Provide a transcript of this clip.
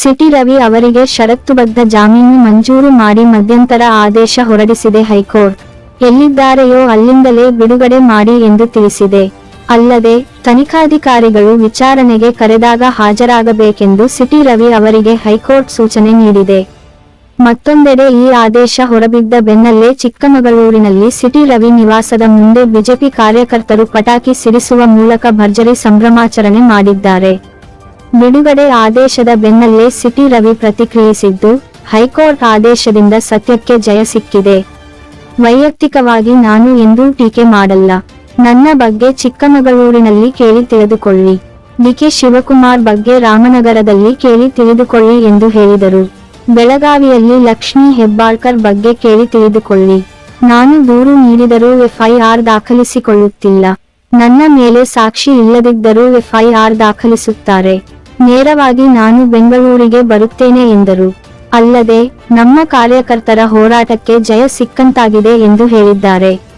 City Ravi ಅವರಿಗೆ ಷರತ್ತುಬದ್ಧ ಜಾಮೀನು ಮಂಜೂರು ಮಾಡಿ ಮಧ್ಯಂತರ ಆದೇಶ ಹೊರಡಿಸಿದೆ ಹೈಕೋರ್ಟ್. ಎಲ್ಲಿದ್ದಾರೆಯೋ ಅಲ್ಲಿಂದಲೇ ಬಿಡುಗಡೆ ಮಾಡಿ ಎಂದು ತಿಳಿಸಿದೆ. ಅಲ್ಲದೆ, ತನಿಖಾಧಿಕಾರಿಗಳು ವಿಚಾರಣೆಗೆ ಕರೆದಾಗ ಹಾಜರಾಗಬೇಕೆಂದು ಸಿಟಿ ರವಿ ಅವರಿಗೆ ಹೈಕೋರ್ಟ್ ಸೂಚನೆ ನೀಡಿದೆ. ಮತ್ತೊಂದೆಡೆ ಈ ಆದೇಶ ಹೊರಬಿದ್ದ ಬೆನ್ನಲ್ಲೇ ಚಿಕ್ಕಮಗಳೂರಿನಲ್ಲಿ ಸಿಟಿ ರವಿ ನಿವಾಸದ ಮುಂದೆ ಬಿಜೆಪಿ ಕಾರ್ಯಕರ್ತರು ಪಟಾಕಿ ಸಿಡಿಸುವ ಮೂಲಕ ಭರ್ಜರಿ ಸಂಭ್ರಮಾಚರಣೆ ಮಾಡಿದ್ದಾರೆ. ಬಿಡುಗಡೆ ಆದೇಶದ ಬೆನ್ನಲ್ಲೇ ಸಿಟಿ ರವಿ ಪ್ರತಿಕ್ರಿಯಿಸಿದ್ದು, ಹೈಕೋರ್ಟ್ ಆದೇಶದಿಂದ ಸತ್ಯಕ್ಕೆ ಜಯ ಸಿಕ್ಕಿದೆ. ವೈಯಕ್ತಿಕವಾಗಿ ನಾನು ಎಂದೂ ಟೀಕೆ ಮಾಡಲ್ಲ. ನನ್ನ ಬಗ್ಗೆ ಚಿಕ್ಕಮಗಳೂರಿನಲ್ಲಿ ಕೇಳಿ ತಿಳಿದುಕೊಳ್ಳಿ. ಡಿಕೆ ಶಿವಕುಮಾರ್ ಬಗ್ಗೆ ರಾಮನಗರದಲ್ಲಿ ಕೇಳಿ ತಿಳಿದುಕೊಳ್ಳಿ ಎಂದು ಹೇಳಿದರು. ಬೆಳಗಾವಿಯಲ್ಲಿ ಲಕ್ಷ್ಮೀ ಹೆಬ್ಬಾಳ್ಕರ್ ಬಗ್ಗೆ ಕೇಳಿ ತಿಳಿದುಕೊಳ್ಳಿ. ನಾನು ದೂರು ನೀಡಿದರೂ ಎಫ್ಐಆರ್ ದಾಖಲಿಸಿಕೊಳ್ಳುತ್ತಿಲ್ಲ. ನನ್ನ ಮೇಲೆ ಸಾಕ್ಷಿ ಇಲ್ಲದಿದ್ದರೂ ಎಫ್ಐಆರ್ ದಾಖಲಿಸುತ್ತಾರೆ. ನೇರವಾಗಿ ನಾನು ಬೆಂಗಳೂರಿಗೆ ಬರುತ್ತೇನೆ ಎಂದರು. ಅಲ್ಲದೆ ನಮ್ಮ ಕಾರ್ಯಕರ್ತರ ಹೋರಾಟಕ್ಕೆ ಜಯ ಸಿಕ್ಕಂತಾಗಿದೆ ಎಂದು ಹೇಳಿದ್ದಾರೆ.